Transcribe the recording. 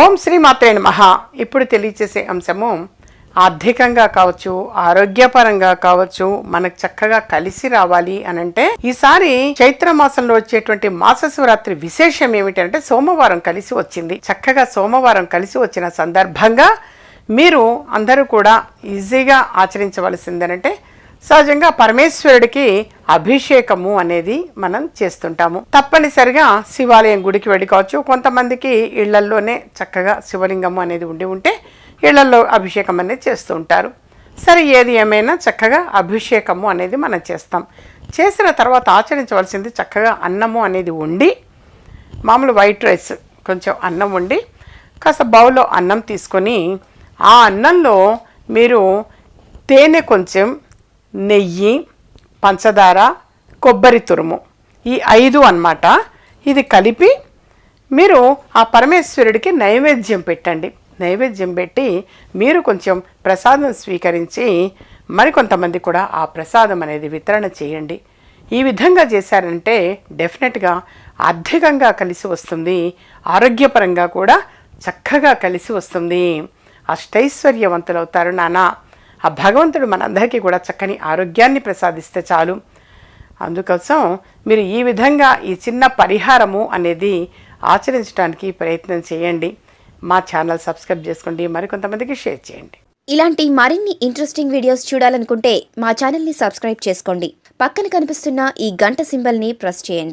ఓం శ్రీ మాత్రే నమః. ఇప్పుడు తెలియచేసే అంశము ఆర్థికంగా కావచ్చు ఆరోగ్యపరంగా కావచ్చు మనకు చక్కగా కలిసి రావాలి అని అంటే ఈసారి చైత్ర మాసంలో వచ్చేటువంటి మాస శివరాత్రి విశేషం ఏమిటంటే సోమవారం కలిసి వచ్చింది. చక్కగా సోమవారం కలిసి వచ్చిన సందర్భంగా మీరు అందరూ కూడా ఈజీగా ఆచరించవలసిందేనంటే సహజంగా పరమేశ్వరుడికి అభిషేకము అనేది మనం చేస్తుంటాము. తప్పనిసరిగా శివాలయం గుడికి వెళ్ళి కావచ్చు కొంతమందికి ఇళ్ళల్లోనే చక్కగా శివలింగము అనేది ఉండి ఉంటే ఇళ్ళల్లో అభిషేకం అనేది చేస్తూ ఉంటారు. సరే ఏది ఏమైనా చక్కగా అభిషేకము అనేది మనం చేస్తాం. చేసిన తర్వాత ఆచరించవలసింది చక్కగా అన్నము అనేది ఉండి మామూలు వైట్ రైస్ కొంచెం అన్నం ఉండి కాస్త బౌల్లో అన్నం తీసుకొని ఆ అన్నంలో మీరు తేనె కొంచెం నెయ్యి పంచదార కొబ్బరి తురుము ఈ ఐదు అన్నమాట. ఇది కలిపి మీరు ఆ పరమేశ్వరుడికి నైవేద్యం పెట్టండి. నైవేద్యం పెట్టి మీరు కొంచెం ప్రసాదం స్వీకరించి మరికొంతమంది కూడా ఆ ప్రసాదం అనేది వితరణ చేయండి. ఈ విధంగా చేశారంటే డెఫినెట్గా ఆర్థికంగా కలిసి వస్తుంది ఆరోగ్యపరంగా కూడా చక్కగా కలిసి వస్తుంది. అష్టైశ్వర్యవంతులవుతారు నానా. ఆ భగవంతుడు మనందరికీ కూడా చక్కని ఆరోగ్యాన్ని ప్రసాదిస్తే చాలు. అందుకోసం మీరు ఈ విధంగా ఈ చిన్న పరిహారము అనేది ఆచరించడానికి ప్రయత్నం చేయండి. మా ఛానల్ సబ్స్క్రైబ్ చేసుకోండి. మరికొంతమందికి షేర్ చేయండి. ఇలాంటి మరిన్ని ఇంట్రెస్టింగ్ వీడియోస్ చూడాలనుకుంటే మా ఛానల్ని సబ్స్క్రైబ్ చేసుకోండి. పక్కన కనిపిస్తున్న ఈ గంట సింబల్ని ప్రెస్ చేయండి.